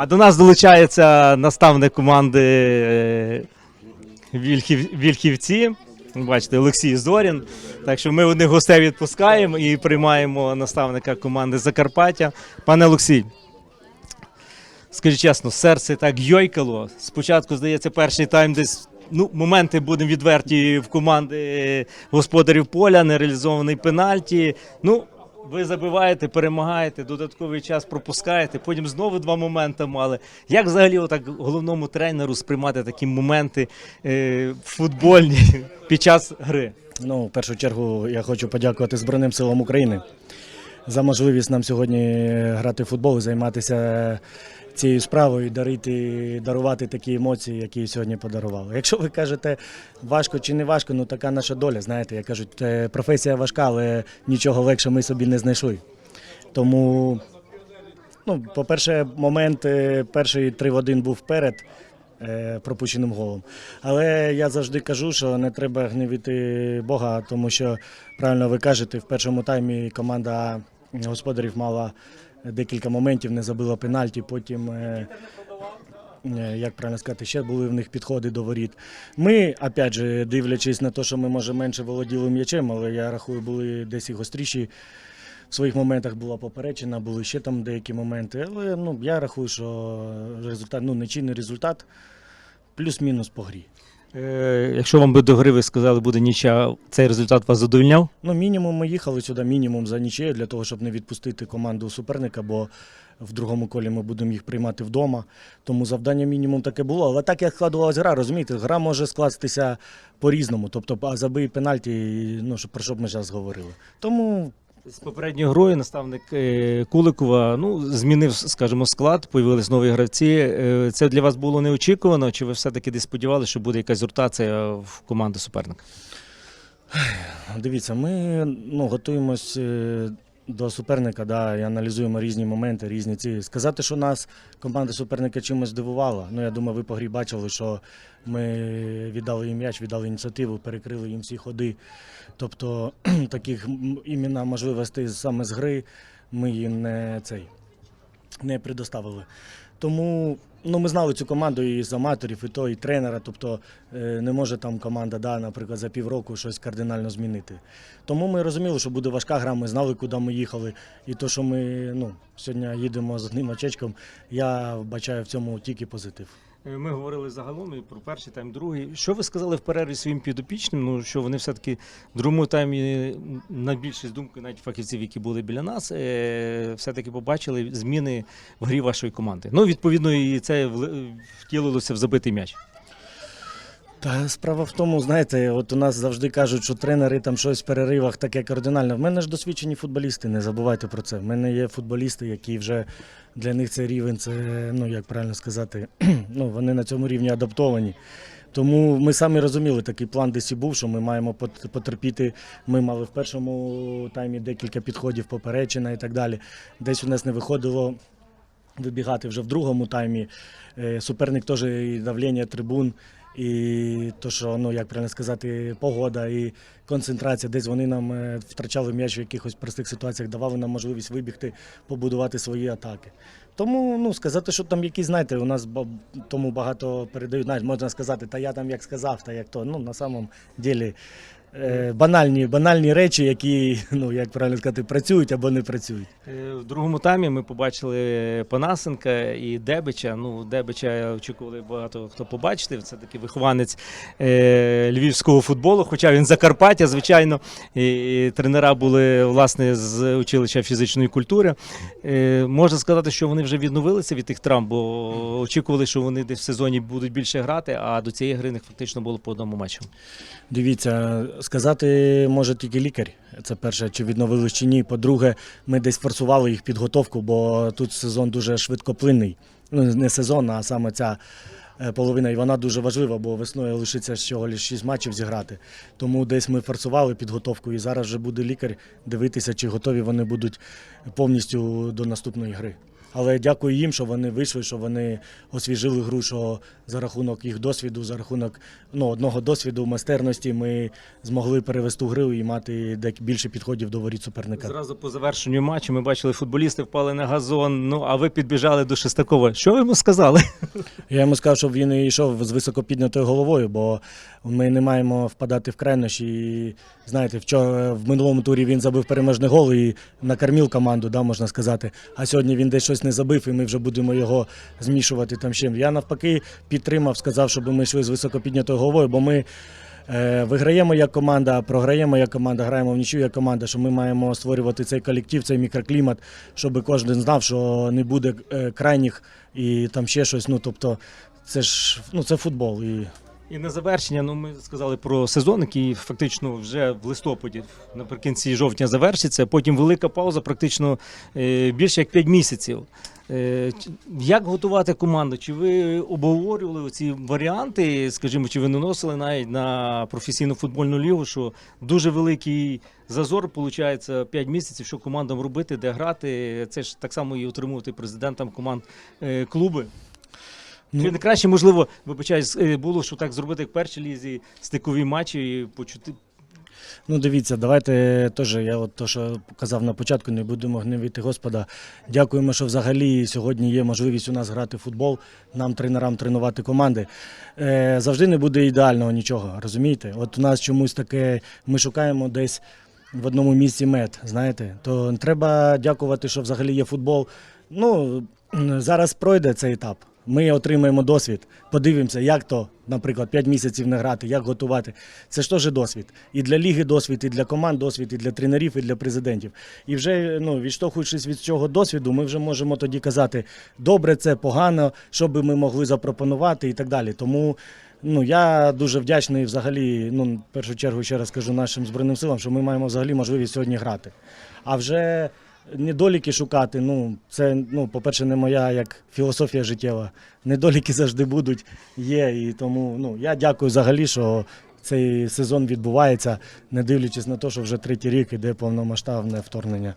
А до нас долучається наставник команди е, Вільхів, Вільхівці. Бачите, Олексій Зорін. Так що ми одних гостей відпускаємо і приймаємо наставника команди Закарпаття. Пане Олексій, скажіть чесно, серце так йойкало. Спочатку, здається, перший тайм десь. Ну, моменти будемо відверті в команди господарів поля, нереалізований пенальті. Ну, ви забиваєте, перемагаєте, додатковий час пропускаєте, потім знову два моменти мали. Як взагалі отак головному тренеру сприймати такі моменти е, футбольні під час гри? Ну, в першу чергу я хочу подякувати Збройним силам України за можливість нам сьогодні грати в футбол і займатися цією справою, дарити, дарувати такі емоції, які сьогодні подарували. Якщо ви кажете важко чи не важко, ну така наша доля. Знаєте, як кажуть, е, професія важка, але нічого легше ми собі не знайшли. Тому, ну, по-перше, момент е, перший 3 в 1 був вперед е, пропущеним голом. Але я завжди кажу, що не треба гнівити Бога, тому що правильно ви кажете, в першому таймі команда господарів мала декілька моментів, не забила пенальті, потім. е, е, Як правильно сказати, ще були в них підходи до воріт. Ми, опять же, дивлячись на те, що ми може менше володіли м'ячем, але я рахую, були десь і гостріші. В своїх моментах була поперечена, були ще там деякі моменти. Але ну, я рахую, що результат, ну, нечинний результат, плюс-мінус по грі. Е, якщо вам би до гри ви сказали, буде нічия, цей результат вас задовольняв? Ну, мінімум ми їхали сюди, мінімум за нічиєю, для того, щоб не відпустити команду суперника, бо в другому колі ми будемо їх приймати вдома. Тому завдання мінімум таке було. Але так як складувалась гра, розумієте, гра може скластися по-різному. Тобто, а забий пенальті, ну, про що б ми зараз говорили. Тому З попередньою грою наставник е, Куликова ну, змінив, скажімо, склад, появились нові гравці. Е, Це для вас було неочікувано? Чи ви все-таки десь сподівалися, що буде якась ротація в команди суперника? Дивіться, ми ну, готуємось е, до суперника, да, і аналізуємо різні моменти, різні ці. Сказати, що нас команда суперника чимось здивувала. Ну, я думаю, ви по грі бачили, що ми віддали їм м'яч, віддали ініціативу, перекрили їм всі ходи. Тобто таких іменно можливостей саме з гри ми їм не цей не предоставили. Тому ну, ми знали цю команду і з аматорів, і то, і тренера. Тобто е, не може там команда, да, наприклад, за півроку щось кардинально змінити. Тому ми розуміли, що буде важка гра, ми знали, куди ми їхали. І то, що ми ну, сьогодні їдемо з одним очечком, я вбачаю в цьому тільки позитив. Е, Ми говорили загалом і про перший тайм, другий. Що ви сказали в перерві своїм підопічним? Ну що вони все-таки в другому таймі, на більшість думки, навіть фахівців, які були біля нас, е, все-таки побачили зміни в грі вашої команди. Ну, відповідно, і це втілилося в забитий м'яч. Та справа в тому, знаєте, от у нас завжди кажуть, що тренери там щось в переривах таке кардинальне. В мене ж досвідчені футболісти, не забувайте про це. В мене є футболісти, які вже для них цей рівень, це, ну як правильно сказати, ну вони на цьому рівні адаптовані. Тому ми самі розуміли, такий план десь і був, що ми маємо потерпіти. Ми мали в першому таймі декілька підходів, поперечина і так далі. Десь у нас не виходило вибігати вже в другому таймі. Е, Суперник теж і давлення трибун, і то, що ну як правильно сказати, погода і концентрація. Десь вони нам е, втрачали м'яч в якихось простих ситуаціях, давали нам можливість вибігти, побудувати свої атаки. Тому ну сказати, що там якісь, знаєте, у нас тому багато передають. Знаєте, можна сказати, та я там як сказав, та як то. Ну на самом ділі банальні, банальні речі, які, ну як правильно сказати, працюють або не працюють. Е, В другому таймі ми побачили Панасенка і Дебича. Ну, Дебича очікували багато хто побачити. Це такий вихованець е, львівського футболу, хоча він Закарпаття, звичайно. І, і тренера були власне з училища фізичної культури. Е, можна сказати, що вони вже відновилися від тих травм, бо очікували, що вони десь в сезоні будуть більше грати, а до цієї гри них фактично було по одному матчу. Дивіться, сказати може тільки лікар. Це перше, чи відновились чи ні. По-друге, ми десь форсували їх підготовку, бо тут сезон дуже швидкоплинний. Ну, не сезон, а саме ця е, половина. І вона дуже важлива, бо весною лишиться всього лише 6 матчів зіграти. Тому десь ми форсували підготовку, і зараз вже буде лікар дивитися, чи готові вони будуть повністю до наступної гри. Але дякую їм, що вони вийшли, що вони освіжили гру, що за рахунок їх досвіду, за рахунок ну, одного досвіду, майстерності ми змогли перевести гру і мати більше підходів до воріт суперника. Зразу по завершенню матчу ми бачили, футболісти впали на газон. Ну а ви підбіжали до Шестакова. Що ви йому сказали? Я йому сказав, щоб він йшов з високо піднятою головою, бо ми не маємо впадати в крайнощі. І знаєте, вчора в минулому турі він забив переможний гол і накормив команду, да, можна сказати. А сьогодні він десь щось не забив, і ми вже будемо його змішувати там чим. Я навпаки підтримав, сказав, щоб ми йшли з високо піднятою головою, бо ми. е, Виграємо як команда, програємо як команда, граємо в нічю як команда, що ми маємо створювати цей колектив, цей мікроклімат, щоб кожен знав, що не буде е, крайніх і там ще щось. Ну тобто, це ж ну це футбол. І І на завершення, ну ми сказали про сезон, який фактично вже в листопаді, наприкінці жовтня завершиться. Потім велика пауза, практично е, більше як 5 місяців. Е, Як готувати команду? Чи ви обговорювали ці варіанти? Скажімо, чи ви наносили навіть на професійну футбольну лігу, що дуже великий зазор, виходить, 5 місяців, що командам робити, де грати? Це ж так само і отримувати президентам команд е, клуби. Ну- Чи не краще, можливо, вибачаюсь, е, було, що так зробити як в першій лізі, стикові матчі і почути. Ну, дивіться, давайте теж я от то, що казав на початку, не будемо гнівити Господа. Дякуємо, що взагалі сьогодні є можливість у нас грати в футбол, нам, тренерам, тренувати команди. Е, завжди не буде ідеального нічого, розумієте? От у нас чомусь таке, ми шукаємо десь в одному місці мед, знаєте. То треба дякувати, що взагалі є футбол. Ну, зараз пройде цей етап. Ми отримаємо досвід, подивимося, як то, наприклад, 5 місяців не грати, як готувати. Це ж теж досвід. І для ліги досвід, і для команд досвід, і для тренерів, і для президентів. І вже ну, відштовхуючись від цього досвіду, ми вже можемо тоді казати, добре, це погано, що би ми могли запропонувати і так далі. Тому ну, я дуже вдячний взагалі, ну, в першу чергу ще раз кажу нашим Збройним силам, що ми маємо взагалі можливість сьогодні грати. А вже недоліки шукати, ну, це, ну, по-перше, не моя як філософія життєва. Недоліки завжди будуть, є. І тому ну, я дякую взагалі, що цей сезон відбувається, не дивлячись на те, що вже третій рік іде повномасштабне вторгнення.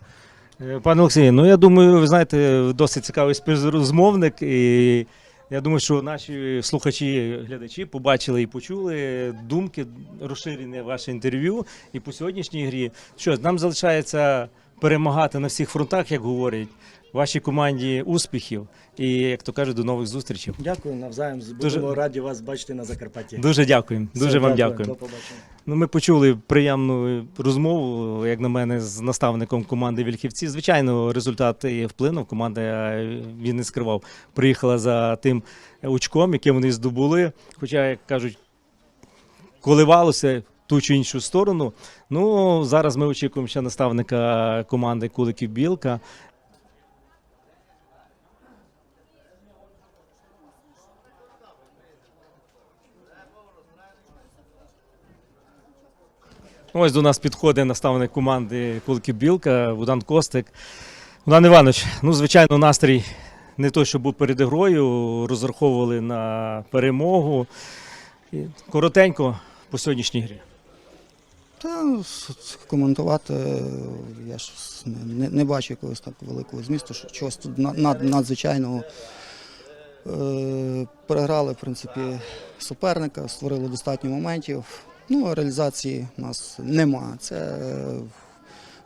Е, Пане Олексію, ну я думаю, ви знаєте, досить цікавий співрозмовник. І я думаю, що наші слухачі, глядачі побачили і почули думки, розширені ваше інтерв'ю. І по сьогоднішній грі. Що нам залишається перемагати на всіх фронтах, як говорять. Вашій команді успіхів і, як то кажуть, до нових зустрічей. Дякую навзаєм. Будемо Дуже- раді вас бачити на Закарпатті. Дуже дякуємо. Дуже Все, вам дякуємо. побачення. Ну, ми почули приємну розмову, як на мене, з наставником команди Вільхівці. Звичайно, результат вплинув. Команда е, він не скривав. Приїхала за тим очком, яке вони здобули. Хоча, як кажуть, коливалося ту чи іншу сторону. Ну, зараз ми очікуємо ще наставника команди Куликів Білка. Ось до нас підходить наставник команди Куликів Білка Богдан Костик. Богдан Іванович, ну, звичайно, настрій не той, що був перед грою, розраховували на перемогу. Коротенько по сьогоднішній грі. Та коментувати я ж не, не, бачу якогось так великого змісту, що чогось тут над, надзвичайного. Е, переграли, в принципі, суперника, створили достатньо моментів. Ну, реалізації у нас нема. Це,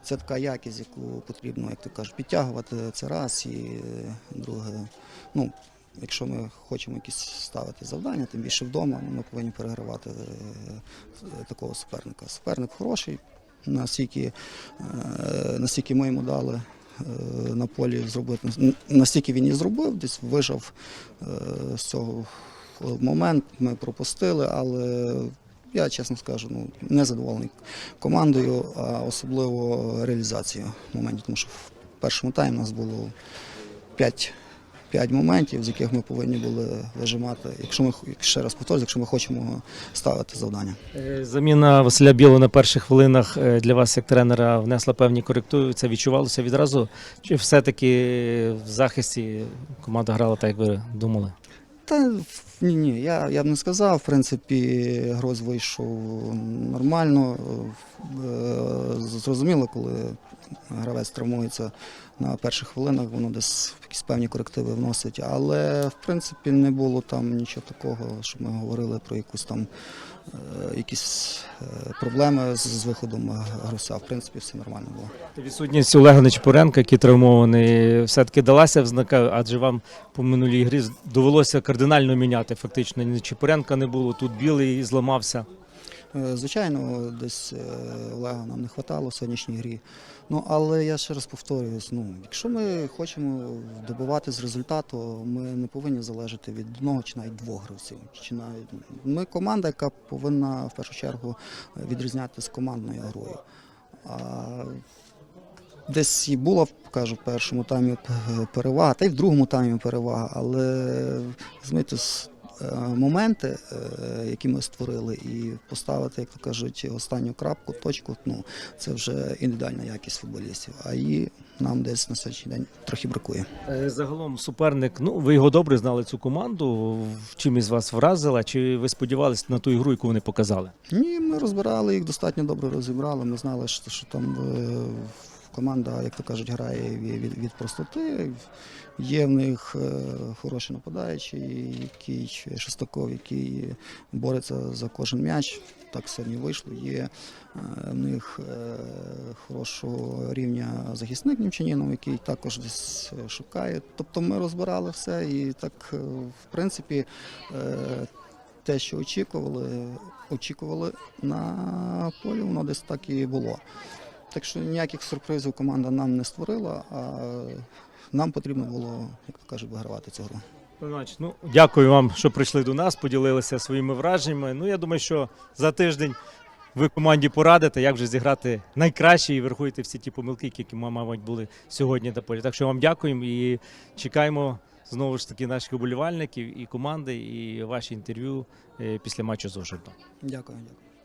це така якість, яку потрібно, як ти кажеш, підтягувати. Це раз. І друге, ну, якщо ми хочемо якісь ставити завдання, тим більше вдома, ну, ми повинні перегравати е, такого суперника. Суперник хороший, настільки, е, настільки ми йому дали е, на полі зробити, настільки він і зробив, десь вижав е, з цього момент, ми пропустили, але я чесно скажу, ну, не задоволений командою, а особливо реалізацією моментів, тому що в першому таймі у нас було 5 П'ять моментів, з яких ми повинні були вижимати, якщо ми ще раз повторюю, якщо ми хочемо ставити завдання. Е, Заміна Василя Білого на перших хвилинах е, для вас, як тренера, внесла певні корективи. Це відчувалося відразу? Чи все-таки в захисті команда грала так, як ви думали? Та ні, ні, я, я б не сказав. В принципі, Гроз вийшов нормально. Е, Зрозуміло, коли гравець травмується на перших хвилинах, воно десь якісь певні корективи вносить. Але в принципі не було там нічого такого, щоб ми говорили про якусь там е, якісь е, проблеми з, виходом гравця. В принципі, все нормально було. Відсутність Олега Нечипоренка, який травмований, все-таки далася в знака, адже вам по минулій грі довелося кардинально міняти. Фактично Нечипоренка не було, тут білий зламався. Е, Звичайно, десь е, Олега нам не вистачало в сьогоднішній грі. Ну але я ще раз повторююсь: ну, якщо ми хочемо добиватись результату, ми не повинні залежати від одного чи навіть двох гравців. Чи навіть ми команда, яка повинна в першу чергу відрізнятися з командною грою. А Десь і була, кажу, в першому таймі перевага, та й в другому таймі перевага, але розумієте, е, моменти, е, які ми створили, і поставити, як то кажуть, останню крапку, точку, ну це вже індивідуальна якість футболістів. А її нам десь на сьогоднішній день трохи бракує. Е, Загалом суперник, ну ви його добре знали цю команду. Чим із вас вразила? Чи ви сподівалися на ту ігру, яку вони показали? Ні, ми розбирали їх достатньо добре розібрали. Ми знали, що, що там е, команда, як то кажуть, грає від, від, простоти. Є в них е, хороші нападаючі, який Шестаков, який бореться за кожен м'яч. Так сьогодні вийшло. Є е, в них е, хорошого рівня захисник Німчанінов, який також десь шукає. Тобто ми розбирали все і так, в принципі, те, що очікували, очікували на полі, воно десь так і було. Так що ніяких сюрпризів команда нам не створила, а нам потрібно було, як то кажуть, вигравати цю гру. Ну дякую вам, що прийшли до нас, поділилися своїми враженнями. Ну я думаю, що за тиждень ви команді порадите, як вже зіграти найкраще і врахуєте всі ті помилки, які, мабуть, були сьогодні на полі. Так що вам дякуємо і чекаємо знову ж таки наших уболівальників і команди, і ваші інтерв'ю е, після матчу з Ожгородом. Дякую, дякую.